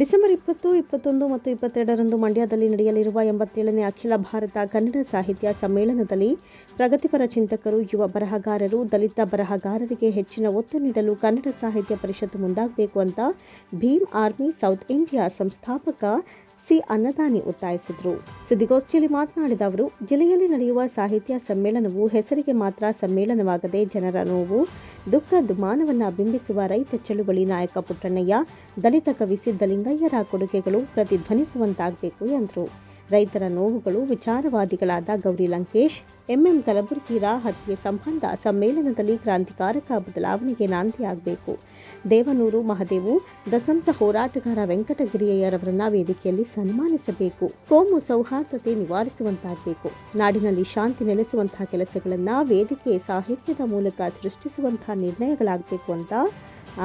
December ಇಪ್ಪತ್ತು, ಇಪ್ಪತ್ತೊಂದು ಮತ್ತು ಇಪ್ಪತ್ತೆರಡರಂದು ಮಂಡ್ಯದಲ್ಲಿ ನಡೆಯಲಿರುವ ಎಂಬತ್ತೇಳನೇ ಅಖಿಲ ಭಾರತ ಕನ್ನಡ ಸಾಹಿತ್ಯ ಸಮ್ಮೇಳನದಲ್ಲಿ ಪ್ರಗತಿಪರ ಚಿಂತಕರು, ಯುವ ಬರಹಗಾರರು, ದಲಿತ ಬರಹಗಾರರಿಗೆ ಹೆಚ್ಚಿನ ಒತ್ತು ನೀಡಲು ಕನ್ನಡ ಸಾಹಿತ್ಯ ಪರಿಷತ್ತು ಮುಂದಾಗಬೇಕು ಅಂತ ಭೀಮ್ ಆರ್ಮಿ ಸೌತ್ ಇಂಡಿಯಾ ಸಂಸ್ಥಾಪಕ ಸಿ ಅನ್ನದಾನಿ ಒತ್ತಾಯಿಸಿದರು. ಸುದ್ದಿಗೋಷ್ಠಿಯಲ್ಲಿ ಮಾತನಾಡಿದ ಅವರು, ಜಿಲ್ಲೆಯಲ್ಲಿ ನಡೆಯುವ ಸಾಹಿತ್ಯ ಸಮ್ಮೇಳನವು ಹೆಸರಿಗೆ ಮಾತ್ರ ಸಮ್ಮೇಳನವಾಗದೆ ಜನರ ನೋವು ದುಃಖ ದುಮಾನವನ್ನ ಬಿಂಬಿಸುವ ರೈತ ಚಳುವಳಿ ನಾಯಕ ಪುಟ್ಟಣ್ಣಯ್ಯ, ದಲಿತ ಕವಿ ಸಿದ್ದಲಿಂಗಯ್ಯರ ಕೊಡುಗೆಗಳು ಪ್ರತಿಧ್ವನಿಸುವಂತಾಗಬೇಕು ಎಂದರು. ರೈತರ ನೋವುಗಳು ವಿಚಾರವಾದಿಗಳಾದ ಗೌರಿ ಲಂಕೇಶ್, ಎಂಎಂ ಕಲಬುರ್ಗಿ ಹತ್ಯೆ ಸಂಬಂಧ ಸಮ್ಮೇಳನದಲ್ಲಿ ಕ್ರಾಂತಿಕಾರಕ ಬದಲಾವಣೆಗೆ ನಾಂದಿಯಾಗಬೇಕು ದೇವನೂರು, ಮಹದೇವು, ದಸಂಸ ಹೋರಾಟಗಾರ ವೆಂಕಟಗಿರಿಯರವರನ್ನ ವೇದಿಕೆಯಲ್ಲಿ ಸನ್ಮಾನಿಸಬೇಕು. ಕೋಮು ಸೌಹಾರ್ದತೆ ನಿವಾರಿಸುವಂತಾಗಬೇಕು. ನಾಡಿನಲ್ಲಿ ಶಾಂತಿ ನೆಲೆಸುವಂತಹ ಕೆಲಸಗಳನ್ನು ವೇದಿಕೆ ಸಾಹಿತ್ಯದ ಮೂಲಕ ಸೃಷ್ಟಿಸುವಂತಹ ನಿರ್ಣಯಗಳಾಗಬೇಕು ಅಂತ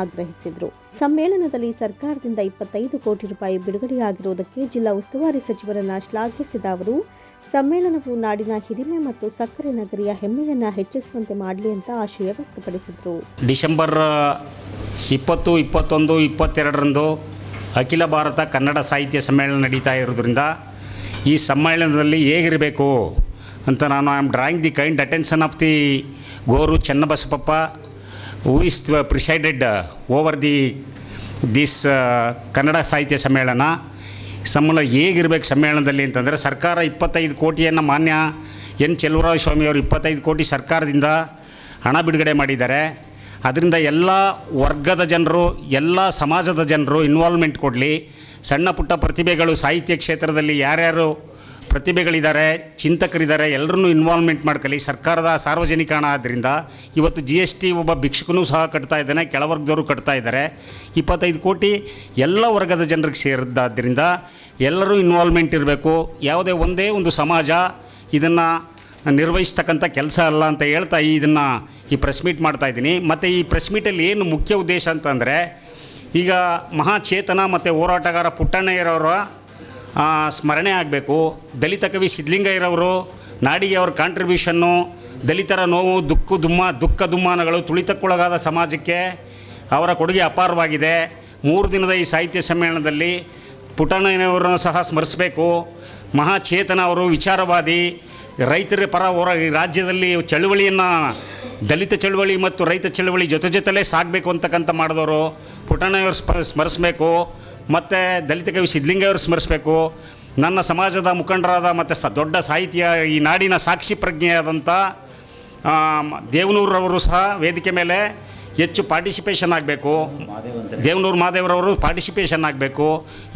ಆಗ್ರಹಿಸಿದರು. ಸಮ್ಮೇಳನದಲ್ಲಿ ಸರ್ಕಾರದಿಂದ ಇಪ್ಪತ್ತೈದು ಕೋಟಿ ರೂಪಾಯಿ ಬಿಡುಗಡೆಯಾಗಿರುವುದಕ್ಕೆ ಜಿಲ್ಲಾ ಉಸ್ತುವಾರಿ ಸಚಿವರನ್ನು ಶ್ಲಾಘಿಸಿದ ಅವರು, ಸಮ್ಮೇಳನವು ನಾಡಿನ ಹಿರಿಮೆ ಮತ್ತು ಸಕ್ಕರೆ ನಗರಿಯ ಹೆಮ್ಮೆಯನ್ನು ಹೆಚ್ಚಿಸುವಂತೆ ಮಾಡಲಿ ಅಂತ ಆಶಯ ವ್ಯಕ್ತಪಡಿಸಿದರು. ಡಿಸೆಂಬರ್ ಇಪ್ಪತ್ತು, ಇಪ್ಪತ್ತೊಂದು, ಇಪ್ಪತ್ತೆರಡರಂದು ಅಖಿಲ ಭಾರತ ಕನ್ನಡ ಸಾಹಿತ್ಯ ಸಮ್ಮೇಳನ ನಡೀತಾ ಇರೋದ್ರಿಂದ ಈ ಸಮ್ಮೇಳನದಲ್ಲಿ ಹೇಗಿರಬೇಕು ಅಂತ ನಾನು I am drawing the kind attention of the Goru who is presided over the this Kannada Sahitya Sammelana Sammelana ಹೇಗಿರ್ಬೇಕು ಸಮ್ಮೇಳನದಲ್ಲಿ ಅಂತಂದರೆ ಸರ್ಕಾರ ಇಪ್ಪತ್ತೈದು ಕೋಟಿಯನ್ನು ಮಾನ್ಯ ಎನ್. ಚೆಲುವರಾಯ ಸ್ವಾಮಿಯವರು ಇಪ್ಪತ್ತೈದು ಕೋಟಿ ಸರ್ಕಾರದಿಂದ ಹಣ ಬಿಡುಗಡೆ ಮಾಡಿದ್ದಾರೆ. ಅದರಿಂದ ಎಲ್ಲ ವರ್ಗದ ಜನರು, ಎಲ್ಲ ಸಮಾಜದ ಜನರು ಇನ್ವಾಲ್ವ್ಮೆಂಟ್ ಕೊಡಲಿ. ಸಣ್ಣ ಪುಟ್ಟ ಪ್ರತಿಭೆಗಳು ಸಾಹಿತ್ಯ ಕ್ಷೇತ್ರದಲ್ಲಿ ಯಾರ್ಯಾರು ಪ್ರತಿಭೆಗಳಿದ್ದಾರೆ, ಚಿಂತಕರಿದ್ದಾರೆ, ಎಲ್ಲರನ್ನೂ ಇನ್ವಾಲ್ವ್ಮೆಂಟ್ ಮಾಡ್ಕೊಳ್ಳಿ ಸರ್ಕಾರದ ಸಾರ್ವಜನಿಕ ಹಣ ಆದ್ದರಿಂದ ಇವತ್ತು ಜಿ ಎಸ್ ಟಿ ಒಬ್ಬ ಭಿಕ್ಷುಕನೂ ಸಹ ಕಟ್ತಾ ಇದ್ದಾನೆ ಕೆಳವರ್ಗದವರು ಕಟ್ತಾ ಇದ್ದಾರೆ. ಇಪ್ಪತ್ತೈದು ಕೋಟಿ ಎಲ್ಲ ವರ್ಗದ ಜನರಿಗೆ ಸೇರಿದ್ದಾದ್ದರಿಂದ ಎಲ್ಲರೂ ಇನ್ವಾಲ್ವ್ಮೆಂಟ್ ಇರಬೇಕು. ಯಾವುದೇ ಒಂದೇ ಒಂದು ಸಮಾಜ ಇದನ್ನು ನಿರ್ವಹಿಸ್ತಕ್ಕಂಥ ಕೆಲಸ ಅಲ್ಲ ಅಂತ ಹೇಳ್ತಾ ಇದನ್ನು ಈ ಪ್ರೆಸ್ ಮೀಟ್ ಮಾಡ್ತಾ ಇದ್ದೀನಿ. ಮತ್ತು ಈ ಪ್ರೆಸ್ ಮೀಟಲ್ಲಿ ಏನು ಮುಖ್ಯ ಉದ್ದೇಶ ಅಂತಂದರೆ ಈಗ ಮಹಾಚೇತನ ಮತ್ತು ಹೋರಾಟಗಾರ ಪುಟ್ಟಣ್ಣಯ್ಯರವರ ಸ್ಮರಣೆ ಆಗಬೇಕು. ದಲಿತ ಕವಿ ಸಿದ್ಧಲಿಂಗಯ್ಯರವರು, ನಾಡಿಗೆ ಅವ್ರ ಕಾಂಟ್ರಿಬ್ಯೂಷನ್ನು ದಲಿತರ ನೋವು, ದುಃಖ ದುಮ್ಮ, ದುಃಖ ದುಮ್ಮಾನಗಳು ತುಳಿತಕ್ಕೊಳಗಾದ ಸಮಾಜಕ್ಕೆ ಅವರ ಕೊಡುಗೆ ಅಪಾರವಾಗಿದೆ. ಮೂರು ದಿನದ ಈ ಸಾಹಿತ್ಯ ಸಮ್ಮೇಳನದಲ್ಲಿ ಪುಟ್ಟಣ್ಣಯ್ಯನವರನ್ನು ಸಹ ಸ್ಮರಿಸಬೇಕು. ಮಹಾಚೇತನ ಅವರು ವಿಚಾರವಾದಿ, ರೈತರ ಪರ ಹೊರ ರಾಜ್ಯದಲ್ಲಿ ಚಳುವಳಿಯನ್ನು, ದಲಿತ ಚಳುವಳಿ ಮತ್ತು ರೈತ ಚಳುವಳಿ ಜೊತೆ ಜೊತೆಲೇ ಸಾಗಬೇಕು ಅಂತಕ್ಕಂಥ ಮಾಡಿದವರು ಪುಟ್ಟಣ್ಣಯ್ಯವ್ರು ಸ್ಪ, ಸ್ಮರಿಸಬೇಕು. ಮತ್ತು ದಲಿತ ಕವಿ ಸಿದ್ಧಲಿಂಗಯ್ಯವ್ರು ಸ್ಮರಿಸಬೇಕು. ನನ್ನ ಸಮಾಜದ ಮುಖಂಡರಾದ ಮತ್ತು ಸ ದೊಡ್ಡ ಸಾಹಿತ್ಯ ಈ ನಾಡಿನ ಸಾಕ್ಷಿ ಪ್ರಜ್ಞೆಯಾದಂಥ ದೇವನೂರವರು ಸಹ ವೇದಿಕೆ ಮೇಲೆ ಹೆಚ್ಚು ಪಾರ್ಟಿಸಿಪೇಷನ್ ಆಗಬೇಕು. ದೇವನೂರು ಮಹಾದೇವರವರು ಪಾರ್ಟಿಸಿಪೇಷನ್ ಆಗಬೇಕು.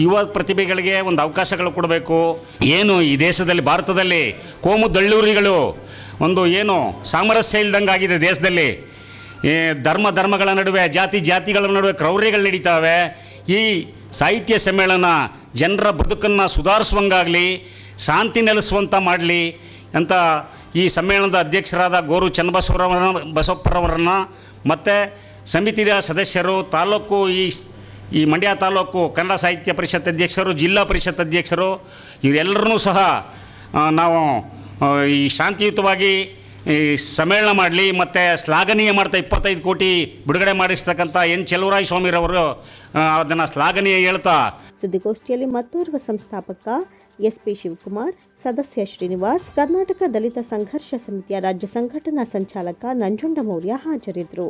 ಯುವ ಪ್ರತಿಭೆಗಳಿಗೆ ಒಂದು ಅವಕಾಶಗಳು ಕೊಡಬೇಕು. ಏನು ಈ ದೇಶದಲ್ಲಿ, ಭಾರತದಲ್ಲಿ ಕೋಮು ದಳ್ಳೂರಿಗಳು ಒಂದು ಏನು ಸಾಮರಸ್ಯ ಇಲ್ದಂಗೆ ಆಗಿದೆ ದೇಶದಲ್ಲಿ. ಧರ್ಮ ಧರ್ಮಗಳ ನಡುವೆ, ಜಾತಿ ಜಾತಿಗಳ ನಡುವೆ ಕ್ರೌರ್ಯಗಳು ನಡೀತಾವೆ. ಈ ಸಾಹಿತ್ಯ ಸಮ್ಮೇಳನ ಜನರ ಬದುಕನ್ನು ಸುಧಾರಿಸುವಂಗಾಗಲಿ, ಶಾಂತಿ ನೆಲೆಸುವಂಥ ಮಾಡಲಿ ಅಂತ ಈ ಸಮ್ಮೇಳನದ ಅಧ್ಯಕ್ಷರಾದ ಗೋರು ಚನ್ನಬಸವರವರ, ಬಸವಪ್ಪರವರನ್ನು ಮತ್ತು ಸಮಿತಿಯ ಸದಸ್ಯರು, ತಾಲೂಕು ಈ ಈ ಮಂಡ್ಯ ತಾಲೂಕು ಕನ್ನಡ ಸಾಹಿತ್ಯ ಪರಿಷತ್ ಅಧ್ಯಕ್ಷರು, ಜಿಲ್ಲಾ ಪರಿಷತ್ ಅಧ್ಯಕ್ಷರು, ಇವರೆಲ್ಲರನ್ನೂ ಸಹ ನಾವು ಈ ಶಾಂತಿಯುತವಾಗಿ ಈ ಸಮ್ಮೇಳನ ಮಾಡಲಿ, ಮತ್ತು ಶ್ಲಾಘನೀಯ ಮಾಡ್ತಾ ಇಪ್ಪತ್ತೈದು ಕೋಟಿ ಬಿಡುಗಡೆ ಮಾಡಿಸ್ತಕ್ಕಂಥ ಎನ್ ಚೆಲುವರಾಯ ಸ್ವಾಮಿರವರು ಅದನ್ನು ಶ್ಲಾಘನೀಯ ಹೇಳ್ತಾ. ಸುದ್ದಿಗೋಷ್ಠಿಯಲ್ಲಿ ಮತ್ತೋರ್ವ ಸಂಸ್ಥಾಪಕ ಎಸ್ ಪಿ ಶಿವಕುಮಾರ್, ಸದಸ್ಯ ಶ್ರೀನಿವಾಸ್, ಕರ್ನಾಟಕ ದಲಿತ ಸಂಘರ್ಷ ಸಮಿತಿಯ ರಾಜ್ಯ ಸಂಘಟನಾ ಸಂಚಾಲಕ ನಂಜುಂಡ ಮೌರ್ಯ ಹಾಜರಿದ್ದರು